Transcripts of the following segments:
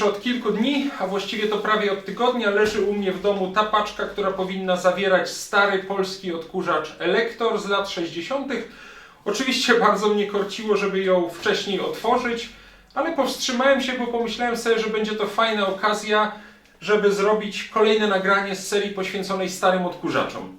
Już od kilku dni, a właściwie to prawie od tygodnia, leży u mnie w domu ta paczka, która powinna zawierać stary polski odkurzacz Elektor z lat 60. Oczywiście bardzo mnie korciło, żeby ją wcześniej otworzyć, ale powstrzymałem się, bo pomyślałem sobie, że będzie to fajna okazja, żeby zrobić kolejne nagranie z serii poświęconej starym odkurzaczom.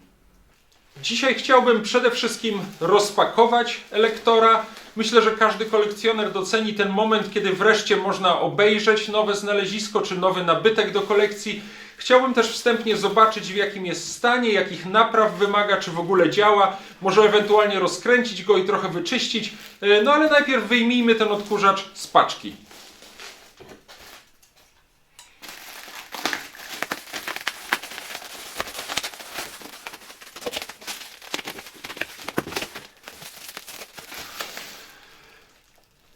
Dzisiaj chciałbym przede wszystkim rozpakować elektora. Myślę, że każdy kolekcjoner doceni ten moment, kiedy wreszcie można obejrzeć nowe znalezisko czy nowy nabytek do kolekcji. Chciałbym też wstępnie zobaczyć, w jakim jest stanie, jakich napraw wymaga, czy w ogóle działa. Może ewentualnie rozkręcić go i trochę wyczyścić. E, No ale najpierw wyjmijmy ten odkurzacz z paczki.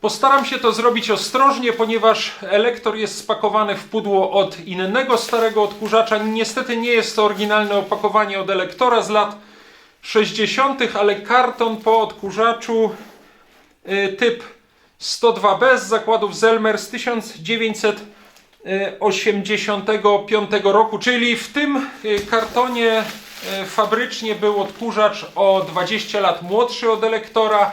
Postaram się to zrobić ostrożnie, ponieważ elektor jest spakowany w pudło od innego starego odkurzacza. Niestety nie jest to oryginalne opakowanie od elektora z lat 60., ale karton po odkurzaczu y, typ 102B z zakładów Zelmer z 1985 roku, czyli w tym y, kartonie y, fabrycznie był odkurzacz o 20 lat młodszy od elektora.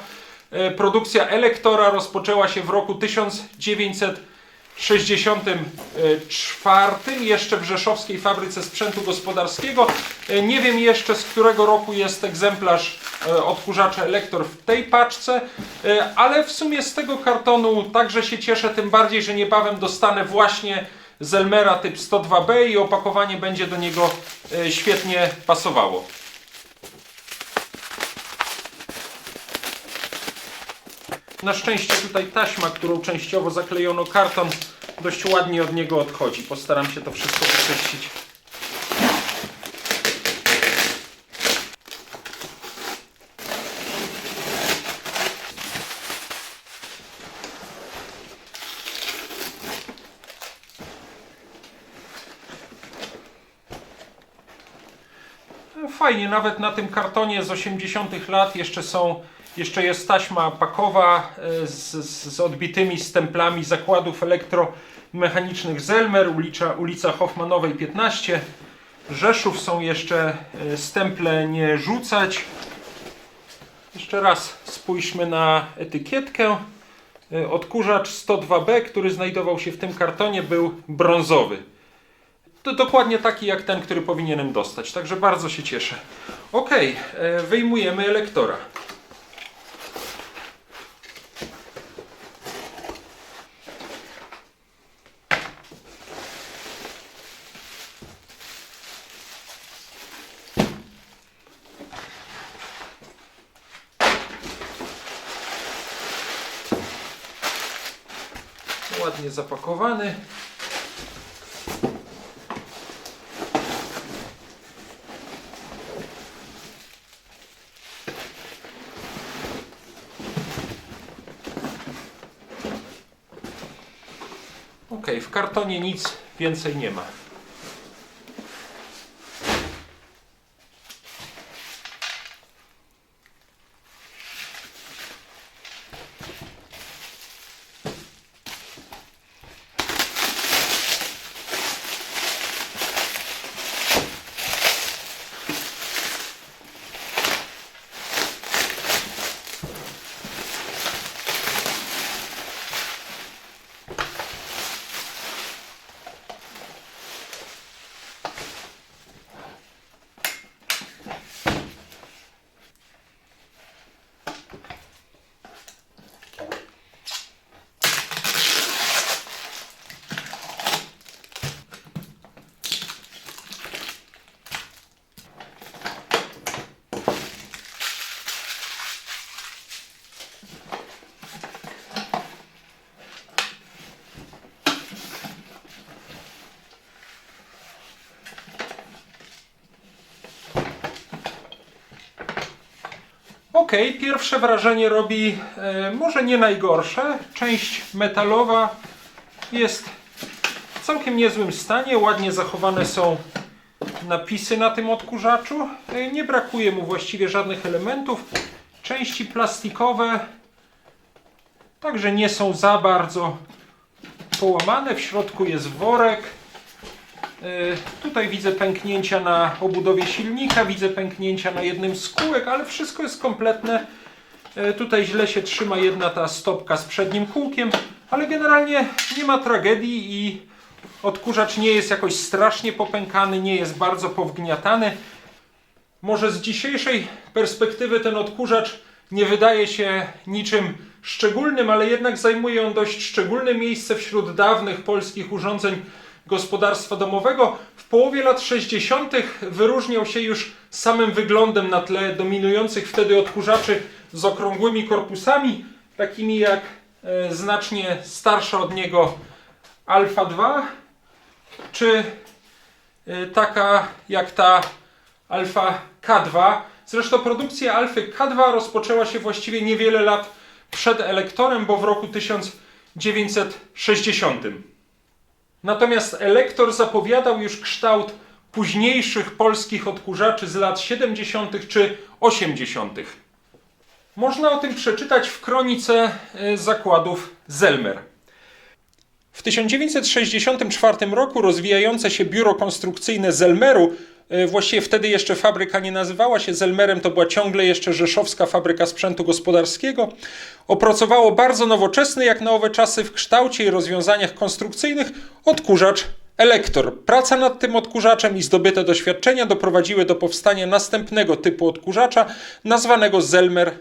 E, Produkcja Elektora rozpoczęła się w roku 1964, jeszcze w Rzeszowskiej Fabryce Sprzętu Gospodarskiego. E, Nie wiem jeszcze z którego roku jest egzemplarz e, odkurzacza Elektor w tej paczce, e, ale w sumie z tego kartonu także się cieszę, tym bardziej, że niebawem dostanę właśnie Zelmera typ 102B i opakowanie będzie do niego e, świetnie pasowało. Na szczęście tutaj taśma, którą częściowo zaklejono karton, dość ładnie od niego odchodzi. Postaram się to wszystko wyczyścić. Fajnie, nawet na tym kartonie z 80 lat jeszcze są, jeszcze jest taśma pakowa e, z, z, z odbitymi stemplami zakładów elektromechanicznych Zelmer, ulica, ulica Hoffmanowej 15. Rzeszów są jeszcze e, stemple nie rzucać. Jeszcze raz spójrzmy na etykietkę. E, Odkurzacz 102B, który znajdował się w tym kartonie, był brązowy. To dokładnie taki jak ten, który powinienem dostać, także bardzo się cieszę. Ok, wyjmujemy elektora. Ładnie zapakowany. Ok, w kartonie nic więcej nie ma. Ok, pierwsze wrażenie robi e, może nie najgorsze. Część metalowa jest w całkiem niezłym stanie. Ładnie zachowane są napisy na tym odkurzaczu. E, nie brakuje mu właściwie żadnych elementów. Części plastikowe także nie są za bardzo połamane, w środku jest worek. E, Tutaj widzę pęknięcia na obudowie silnika, widzę pęknięcia na jednym z kółek, ale wszystko jest kompletne. E, Tutaj źle się trzyma jedna ta stopka z przednim kółkiem, ale generalnie nie ma tragedii i odkurzacz nie jest jakoś strasznie popękany, nie jest bardzo powgniatany. Może z dzisiejszej perspektywy ten odkurzacz nie wydaje się niczym szczególnym, ale jednak zajmuje on dość szczególne miejsce wśród dawnych polskich urządzeń gospodarstwa domowego. W połowie lat 60. wyróżniał się już samym wyglądem na tle dominujących wtedy odkurzaczy z okrągłymi korpusami, takimi jak e, znacznie starsza od niego Alfa 2, czy e, taka jak ta Alfa K2. Zresztą produkcja Alfy K2 rozpoczęła się właściwie niewiele lat przed elektorem, bo w roku 1960. Natomiast elektor zapowiadał już kształt późniejszych polskich odkurzaczy z lat 70. czy 80. Można o tym przeczytać w kronice e, zakładów Zelmer. W 1964 roku rozwijające się biuro konstrukcyjne Zelmeru, właściwie wtedy jeszcze fabryka nie nazywała się Zelmerem, to była ciągle jeszcze Rzeszowska Fabryka Sprzętu Gospodarskiego, opracowało bardzo nowoczesny jak na owe czasy w kształcie i rozwiązaniach konstrukcyjnych odkurzacz Elektor. Praca nad tym odkurzaczem i zdobyte doświadczenia doprowadziły do powstania następnego typu odkurzacza, nazwanego Zelmer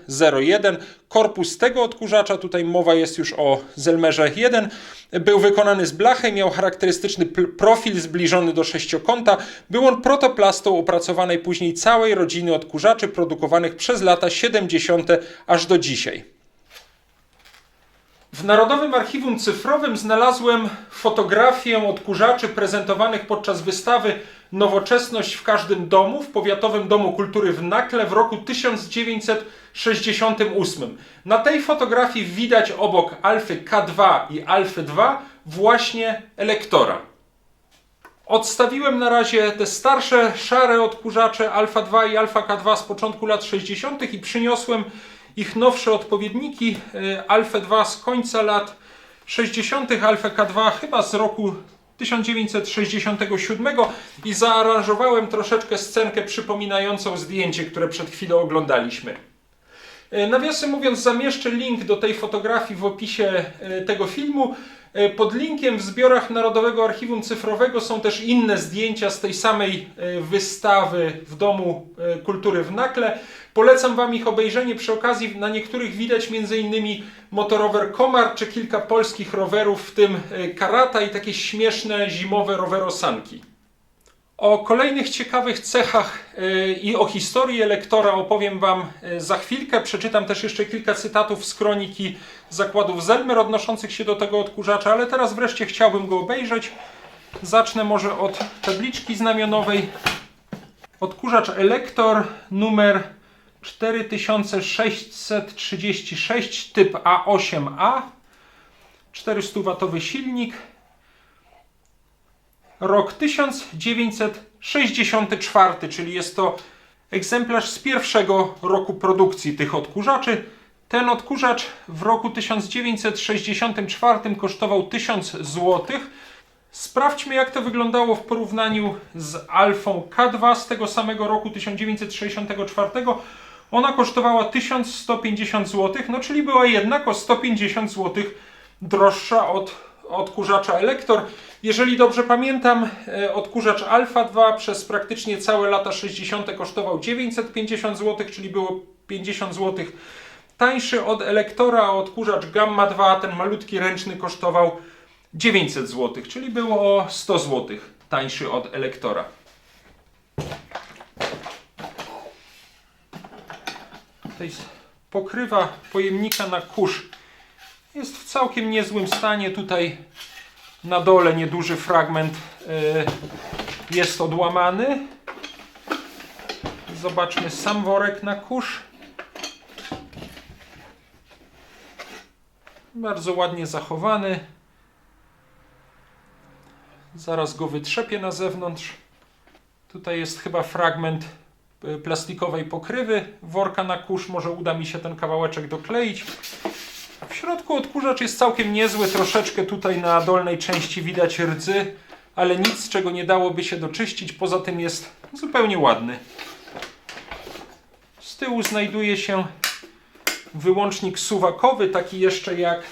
01. Korpus tego odkurzacza, tutaj mowa jest już o Zelmerze 1, był wykonany z blachy miał charakterystyczny profil zbliżony do sześciokąta. Był on protoplastą opracowanej później całej rodziny odkurzaczy produkowanych przez lata 70. aż do dzisiaj. W Narodowym Archiwum Cyfrowym znalazłem fotografię odkurzaczy prezentowanych podczas wystawy Nowoczesność w każdym domu w Powiatowym Domu Kultury w Nakle w roku 1968. Na tej fotografii widać obok Alfy K2 i Alfy 2 właśnie elektora. Odstawiłem na razie te starsze, szare odkurzacze Alfa 2 i Alfa K2 z początku lat 60. i przyniosłem ich nowsze odpowiedniki y, Alfa 2 z końca lat 60., Alfa K2 chyba z roku 1967 i zaaranżowałem troszeczkę scenkę przypominającą zdjęcie, które przed chwilą oglądaliśmy. E, Nawiasem mówiąc, zamieszczę link do tej fotografii w opisie e, tego filmu. E, Pod linkiem w zbiorach Narodowego Archiwum Cyfrowego są też inne zdjęcia z tej samej e, wystawy w Domu e, Kultury w Nakle. Polecam Wam ich obejrzenie. Przy okazji na niektórych widać m.in. motorower Komar czy kilka polskich rowerów, w tym Karata i takie śmieszne zimowe rowerosanki. O kolejnych ciekawych cechach y, i o historii elektora opowiem Wam y, za chwilkę. Przeczytam też jeszcze kilka cytatów z kroniki zakładów Zelmer odnoszących się do tego odkurzacza, ale teraz wreszcie chciałbym go obejrzeć. Zacznę może od tabliczki znamionowej. Odkurzacz Elektor numer 4636 typ A8A. 400W silnik. Rok 1964, czyli jest to egzemplarz z pierwszego roku produkcji tych odkurzaczy. Ten odkurzacz w roku 1964 kosztował 1000 zł. Sprawdźmy, jak to wyglądało w porównaniu z Alfą K2 z tego samego roku 1964. Ona kosztowała 1150 zł, no czyli była jednak o 150 zł droższa od odkurzacza Elektor. Jeżeli dobrze pamiętam, e, odkurzacz Alfa 2 przez praktycznie całe lata 60. kosztował 950 zł, czyli było 50 zł tańszy od Elektora, a odkurzacz Gamma 2, ten malutki ręczny, kosztował 900 zł, czyli było o 100 zł tańszy od Elektora. Tutaj pokrywa pojemnika na kurz jest w całkiem niezłym stanie. Tutaj na dole nieduży fragment y, jest odłamany. Zobaczmy sam worek na kurz. Bardzo ładnie zachowany. Zaraz go wytrzepię na zewnątrz. Tutaj jest chyba fragment y, plastikowej pokrywy worka na kurz. Może uda mi się ten kawałeczek dokleić. W środku odkurzacz jest całkiem niezły, troszeczkę tutaj na dolnej części widać rdzy, ale nic czego nie dałoby się doczyścić, poza tym jest zupełnie ładny. Z tyłu znajduje się wyłącznik suwakowy, taki jeszcze jak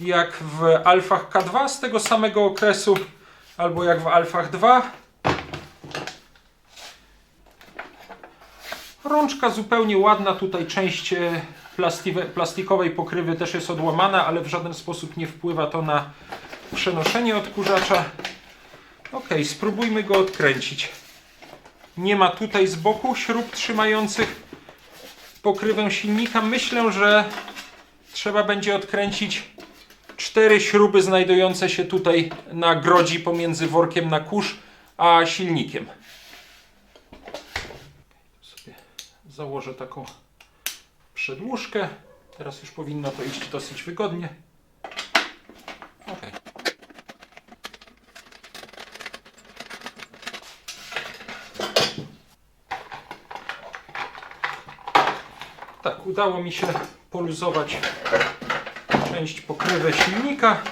jak w Alfach K2 z tego samego okresu, albo jak w Alfach 2. Rączka zupełnie ładna, tutaj część e, plastikowej pokrywy też jest odłamana, ale w żaden sposób nie wpływa to na przenoszenie odkurzacza. Ok, spróbujmy go odkręcić. Nie ma tutaj z boku śrub trzymających pokrywę silnika. Myślę, że trzeba będzie odkręcić cztery śruby znajdujące się tutaj na grodzi pomiędzy workiem na kurz a silnikiem. Sobie założę taką przedłużkę. Teraz już powinno to iść dosyć wygodnie. Okay. Tak, udało mi się poluzować część pokrywy silnika.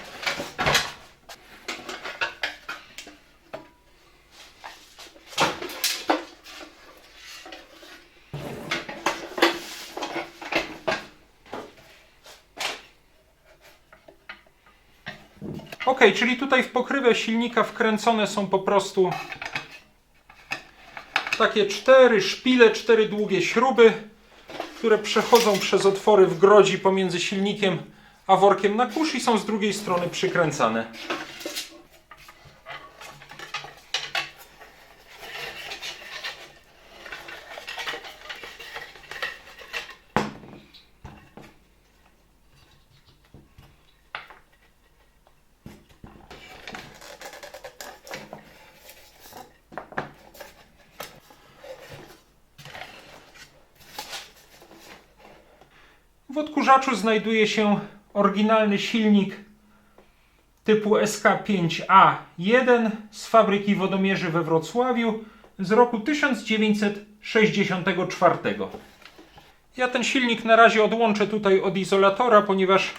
Czyli tutaj w pokrywę silnika wkręcone są po prostu takie cztery szpile, cztery długie śruby, które przechodzą przez otwory w grodzi pomiędzy silnikiem a workiem na kurz i są z drugiej strony przykręcane. W odkurzaczu znajduje się oryginalny silnik typu SK5A1 z fabryki wodomierzy we Wrocławiu z roku 1964. Ja ten silnik na razie odłączę tutaj od izolatora, ponieważ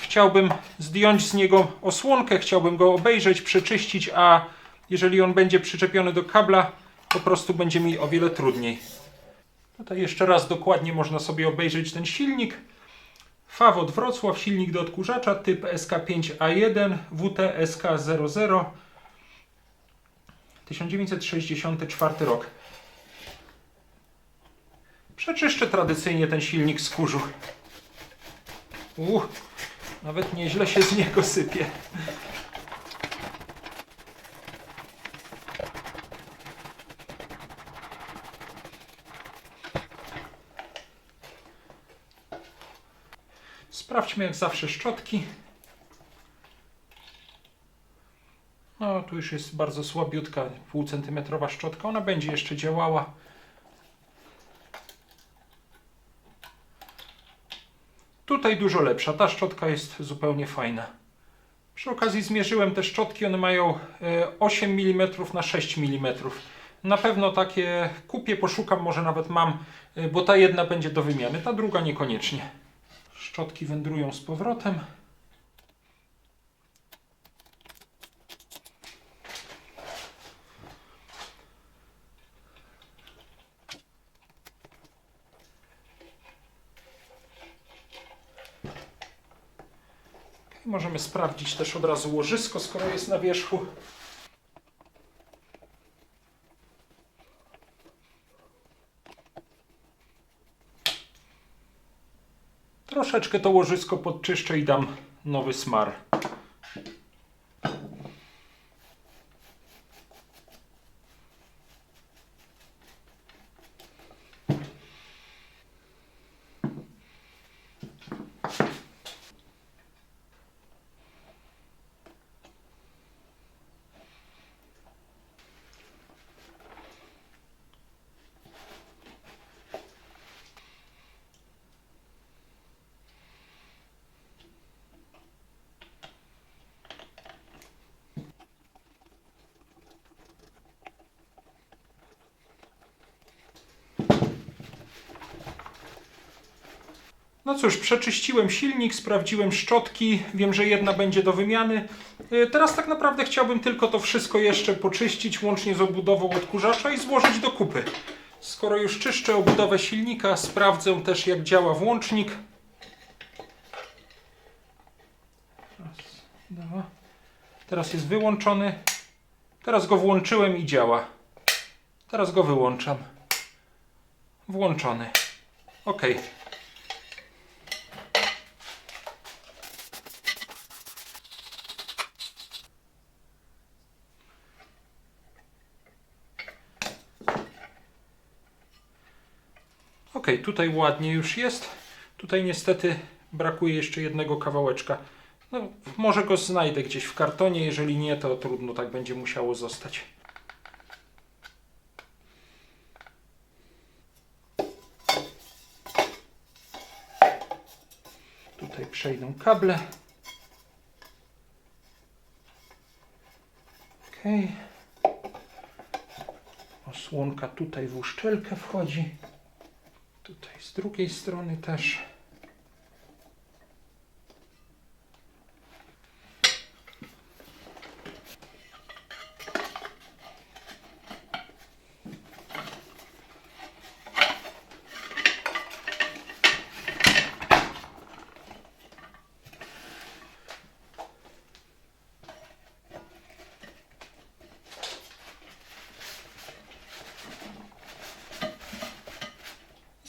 chciałbym zdjąć z niego osłonkę, chciałbym go obejrzeć, przeczyścić, a jeżeli on będzie przyczepiony do kabla, po prostu będzie mi o wiele trudniej. Tutaj jeszcze raz dokładnie można sobie obejrzeć ten silnik. Fawot Wrocław, silnik do odkurzacza typ SK5A1 WT SK00 1964 rok. Przeczyszczę tradycyjnie ten silnik z kurzu. Uch, nawet nieźle się z niego sypie. Sprawdźmy jak zawsze szczotki. No, tu już jest bardzo słabiutka, pół centymetrowa szczotka. Ona będzie jeszcze działała. Tutaj dużo lepsza. Ta szczotka jest zupełnie fajna. Przy okazji zmierzyłem te szczotki. One mają e, 8 mm na 6 mm. Na pewno takie kupię, poszukam, może nawet mam, e, bo ta jedna będzie do wymiany, ta druga niekoniecznie. Szczotki wędrują z powrotem. Możemy sprawdzić też od razu łożysko, skoro jest na wierzchu. Troszeczkę to łożysko podczyszczę i dam nowy smar. No cóż, przeczyściłem silnik, sprawdziłem szczotki, wiem, że jedna będzie do wymiany. E, Teraz tak naprawdę chciałbym tylko to wszystko jeszcze poczyścić, łącznie z obudową odkurzacza i złożyć do kupy. Skoro już czyszczę obudowę silnika, sprawdzę też jak działa włącznik. Teraz jest wyłączony. Teraz go włączyłem i działa. Teraz go wyłączam. Włączony. OK. Ok, tutaj ładnie już jest. Tutaj niestety brakuje jeszcze jednego kawałeczka. No, może go znajdę gdzieś w kartonie, jeżeli nie, to trudno, tak będzie musiało zostać. Tutaj przejdą kable. Ok. Osłonka tutaj w uszczelkę wchodzi. Tutaj z drugiej strony też.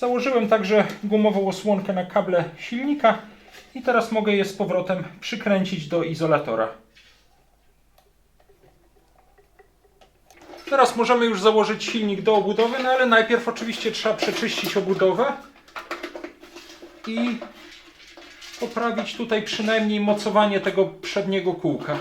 Założyłem także gumową osłonkę na kable silnika i teraz mogę je z powrotem przykręcić do izolatora. Teraz możemy już założyć silnik do obudowy, no ale najpierw oczywiście trzeba przeczyścić obudowę i poprawić tutaj przynajmniej mocowanie tego przedniego kółka.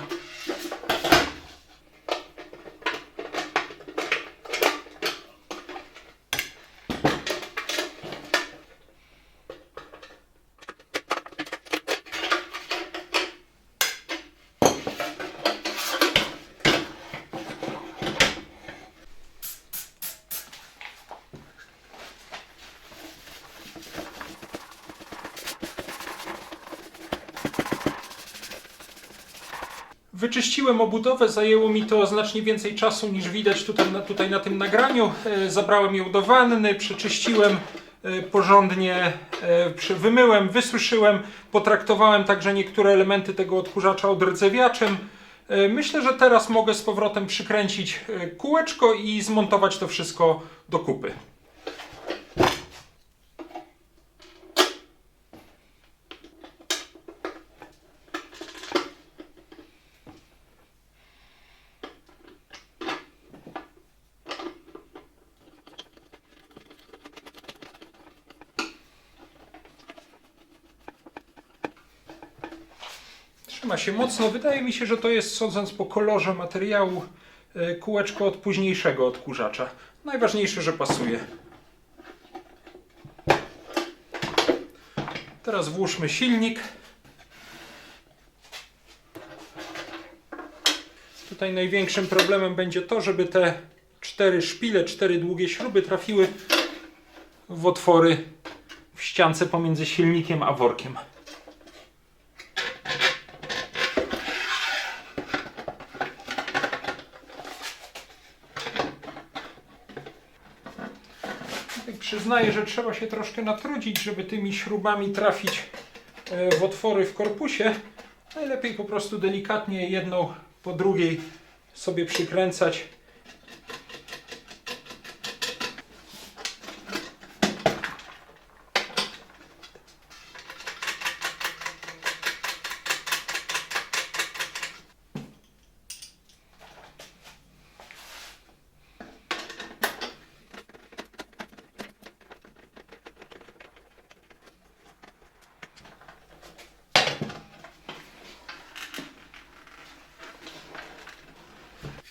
Wyczyściłem obudowę, zajęło mi to znacznie więcej czasu niż widać tutaj na, tutaj na tym nagraniu. E, Zabrałem ją do wanny, przeczyściłem e, porządnie, e, wymyłem, wysuszyłem, potraktowałem także niektóre elementy tego odkurzacza odrdzewiaczem. Myślę, że teraz mogę z powrotem przykręcić kółeczko i zmontować to wszystko do kupy. Trzyma się mocno. Wydaje mi się, że to jest, sądząc po kolorze materiału, e, kółeczko od późniejszego odkurzacza. Najważniejsze, że pasuje. Teraz włóżmy silnik. Tutaj największym problemem będzie to, żeby te cztery szpile, cztery długie śruby trafiły w otwory w ściance pomiędzy silnikiem a workiem. Przyznaję, że trzeba się troszkę natrudzić, żeby tymi śrubami trafić e, w otwory w korpusie. Najlepiej po prostu delikatnie jedną po drugiej sobie przykręcać.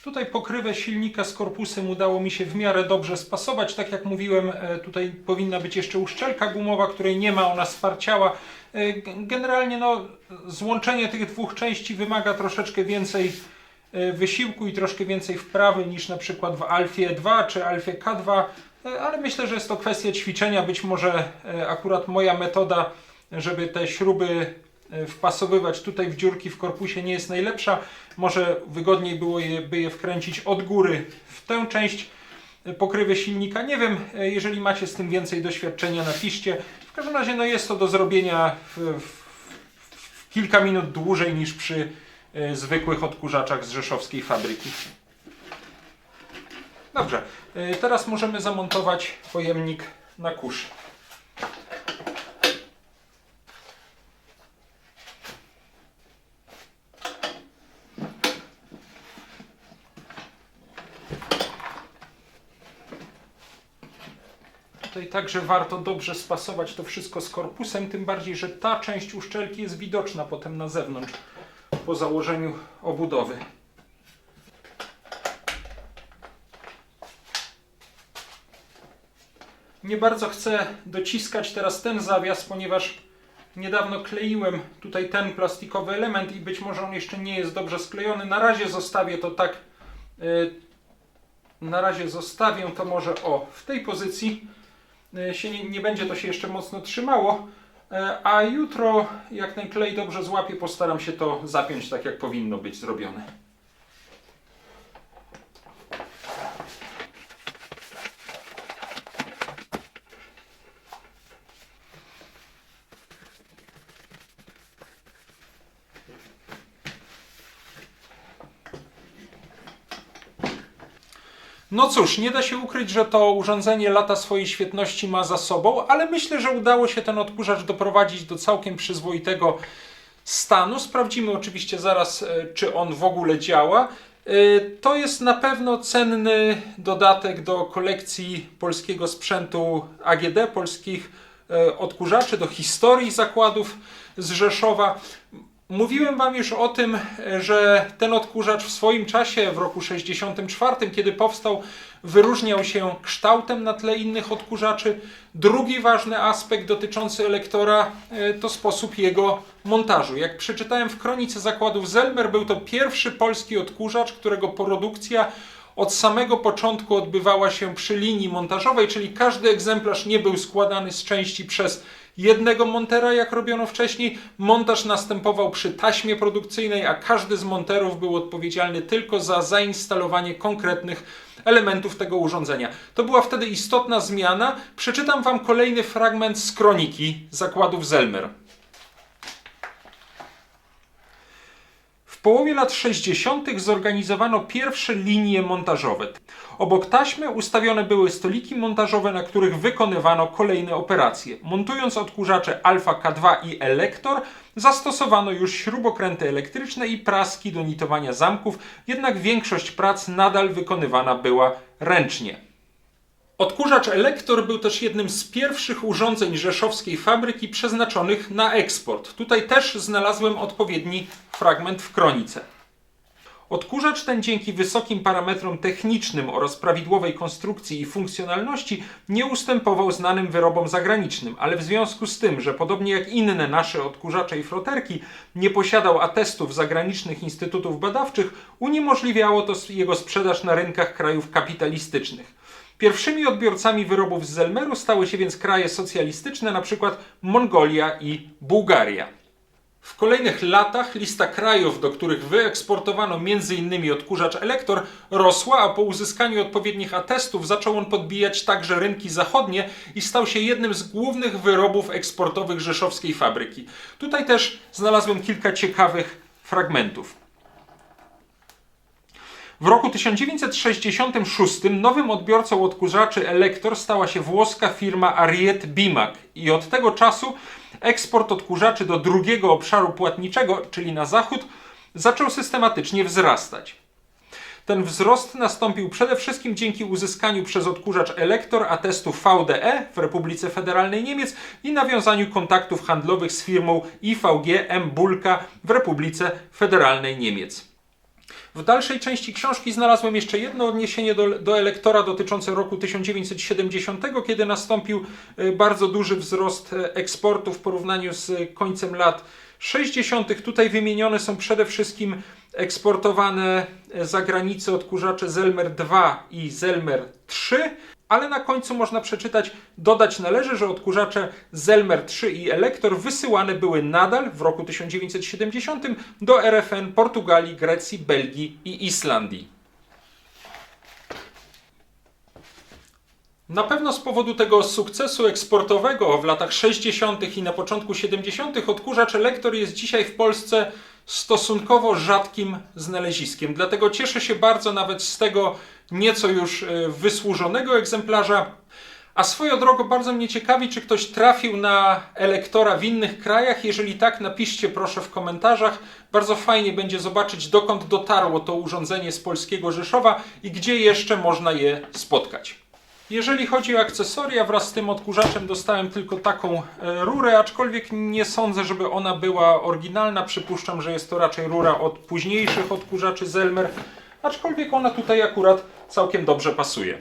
Tutaj pokrywę silnika z korpusem udało mi się w miarę dobrze spasować. Tak jak mówiłem, e, tutaj powinna być jeszcze uszczelka gumowa, której nie ma, ona sparciała. E, Generalnie no, złączenie tych dwóch części wymaga troszeczkę więcej e, wysiłku i troszkę więcej wprawy niż na przykład w Alfie 2 czy Alfie K2, e, ale myślę, że jest to kwestia ćwiczenia. Być może akurat moja metoda żeby te śruby wpasowywać tutaj w dziurki w korpusie nie jest najlepsza. Może wygodniej było je, by je wkręcić od góry w tę część e, pokrywy silnika. Nie wiem, e, jeżeli macie z tym więcej doświadczenia, napiszcie. W każdym razie no jest to do zrobienia w, w, w kilka minut dłużej niż przy e, zwykłych odkurzaczach z rzeszowskiej fabryki. Dobrze, e, teraz możemy zamontować pojemnik na kurz. Tutaj także warto dobrze spasować to wszystko z korpusem, tym bardziej, że ta część uszczelki jest widoczna potem na zewnątrz po założeniu obudowy. Nie bardzo chcę dociskać teraz ten zawias, ponieważ niedawno kleiłem tutaj ten plastikowy element i być może on jeszcze nie jest dobrze sklejony. Na razie zostawię to tak. y, Na razie zostawię to może o w tej pozycji. Y, Się nie, nie będzie to się jeszcze mocno trzymało. E, A jutro, jak ten klej dobrze złapie, postaram się to zapiąć tak, jak powinno być zrobione. No cóż, nie da się ukryć, że to urządzenie lata swojej świetności ma za sobą, ale myślę, że udało się ten odkurzacz doprowadzić do całkiem przyzwoitego stanu. Sprawdzimy oczywiście zaraz, e, czy on w ogóle działa. E, To jest na pewno cenny dodatek do kolekcji polskiego sprzętu AGD, polskich e, odkurzaczy, do historii zakładów z Rzeszowa. Mówiłem Wam już o tym, że ten odkurzacz w swoim czasie, w roku 64, kiedy powstał, wyróżniał się kształtem na tle innych odkurzaczy. Drugi ważny aspekt dotyczący elektora e, to sposób jego montażu. Jak przeczytałem w kronice zakładów Zelmer, był to pierwszy polski odkurzacz, którego produkcja od samego początku odbywała się przy linii montażowej, czyli każdy egzemplarz nie był składany z części przez jednego montera, jak robiono wcześniej. Montaż następował przy taśmie produkcyjnej, a każdy z monterów był odpowiedzialny tylko za zainstalowanie konkretnych elementów tego urządzenia. To była wtedy istotna zmiana. Przeczytam Wam kolejny fragment z kroniki zakładów Zelmer. Połowie lat 60. zorganizowano pierwsze linie montażowe. Obok taśmy ustawione były stoliki montażowe, na których wykonywano kolejne operacje. Montując odkurzacze Alfa K2 i Elektor, zastosowano już śrubokręty elektryczne i praski do nitowania zamków, jednak większość prac nadal wykonywana była ręcznie. Odkurzacz Elektor był też jednym z pierwszych urządzeń rzeszowskiej fabryki przeznaczonych na eksport. Tutaj też znalazłem odpowiedni fragment w kronice. Odkurzacz ten dzięki wysokim parametrom technicznym oraz prawidłowej konstrukcji i funkcjonalności nie ustępował znanym wyrobom zagranicznym, ale w związku z tym, że podobnie jak inne nasze odkurzacze i froterki nie posiadał atestów zagranicznych instytutów badawczych, uniemożliwiało to jego sprzedaż na rynkach krajów kapitalistycznych. Pierwszymi odbiorcami wyrobów z Zelmeru stały się więc kraje socjalistyczne, np. Mongolia i Bułgaria. W kolejnych latach lista krajów, do których wyeksportowano m.in. odkurzacz Elektor, rosła, a po uzyskaniu odpowiednich atestów zaczął on podbijać także rynki zachodnie i stał się jednym z głównych wyrobów eksportowych rzeszowskiej fabryki. Tutaj też znalazłem kilka ciekawych fragmentów. W roku 1966 nowym odbiorcą odkurzaczy Elektor stała się włoska firma Ariete Bimak i od tego czasu eksport odkurzaczy do drugiego obszaru płatniczego, czyli na zachód, zaczął systematycznie wzrastać. Ten wzrost nastąpił przede wszystkim dzięki uzyskaniu przez odkurzacz Elektor atestu VDE w Republice Federalnej Niemiec i nawiązaniu kontaktów handlowych z firmą IVG M. Bulka w Republice Federalnej Niemiec. W dalszej części książki znalazłem jeszcze jedno odniesienie do, do elektora dotyczące roku 1970, kiedy nastąpił e, bardzo duży wzrost e, eksportu w porównaniu z końcem lat 60. Tutaj wymienione są przede wszystkim eksportowane e, za granicę odkurzacze Zelmer 2 i Zelmer 3, ale na końcu można przeczytać, dodać należy, że odkurzacze Zelmer 3 i Elektor wysyłane były nadal w roku 1970 do RFN Portugalii, Grecji, Belgii i Islandii. Na pewno z powodu tego sukcesu eksportowego w latach 60. i na początku 70. odkurzacz Elektor jest dzisiaj w Polsce stosunkowo rzadkim znaleziskiem. Dlatego cieszę się bardzo nawet z tego nieco już e, wysłużonego egzemplarza. A swoją drogą bardzo mnie ciekawi, czy ktoś trafił na elektora w innych krajach. Jeżeli tak, napiszcie proszę w komentarzach. Bardzo fajnie będzie zobaczyć, dokąd dotarło to urządzenie z polskiego Rzeszowa i gdzie jeszcze można je spotkać. Jeżeli chodzi o akcesoria, wraz z tym odkurzaczem dostałem tylko taką e, rurę, aczkolwiek nie sądzę, żeby ona była oryginalna. Przypuszczam, że jest to raczej rura od późniejszych odkurzaczy Zelmer, aczkolwiek ona tutaj akurat całkiem dobrze pasuje.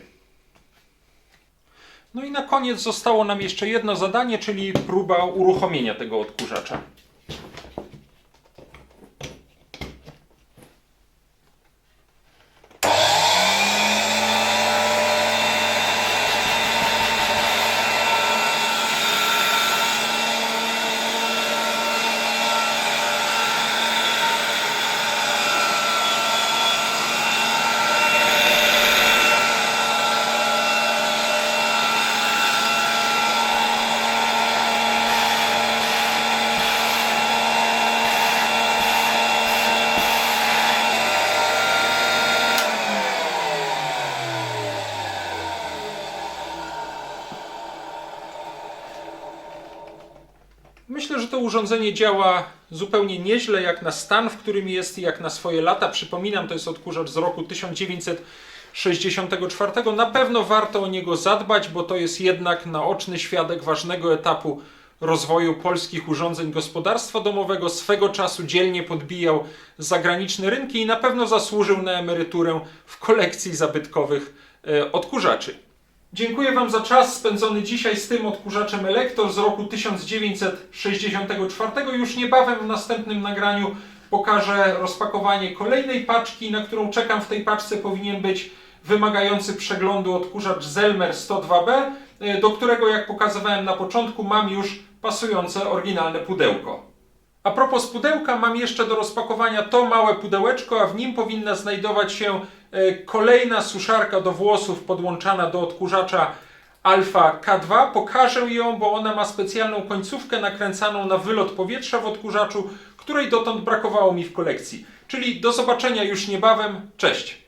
No i na koniec zostało nam jeszcze jedno zadanie, czyli próba uruchomienia tego odkurzacza. Myślę, że to urządzenie działa zupełnie nieźle, jak na stan, w którym jest i jak na swoje lata. Przypominam, to jest odkurzacz z roku 1964. Na pewno warto o niego zadbać, bo to jest jednak naoczny świadek ważnego etapu rozwoju polskich urządzeń gospodarstwa domowego. Swego czasu dzielnie podbijał zagraniczne rynki i na pewno zasłużył na emeryturę w kolekcji zabytkowych e, odkurzaczy. Dziękuję Wam za czas spędzony dzisiaj z tym odkurzaczem Elektor z roku 1964. Już niebawem w następnym nagraniu pokażę rozpakowanie kolejnej paczki, na którą czekam. W tej paczce powinien być wymagający przeglądu odkurzacz Zelmer 102B, e, do którego, jak pokazywałem na początku, mam już pasujące oryginalne pudełko. A propos pudełka, mam jeszcze do rozpakowania to małe pudełeczko, a w nim powinna znajdować się kolejna suszarka do włosów podłączana do odkurzacza Alpha K2. Pokażę ją, bo ona ma specjalną końcówkę nakręcaną na wylot powietrza w odkurzaczu, której dotąd brakowało mi w kolekcji. Czyli do zobaczenia już niebawem. Cześć!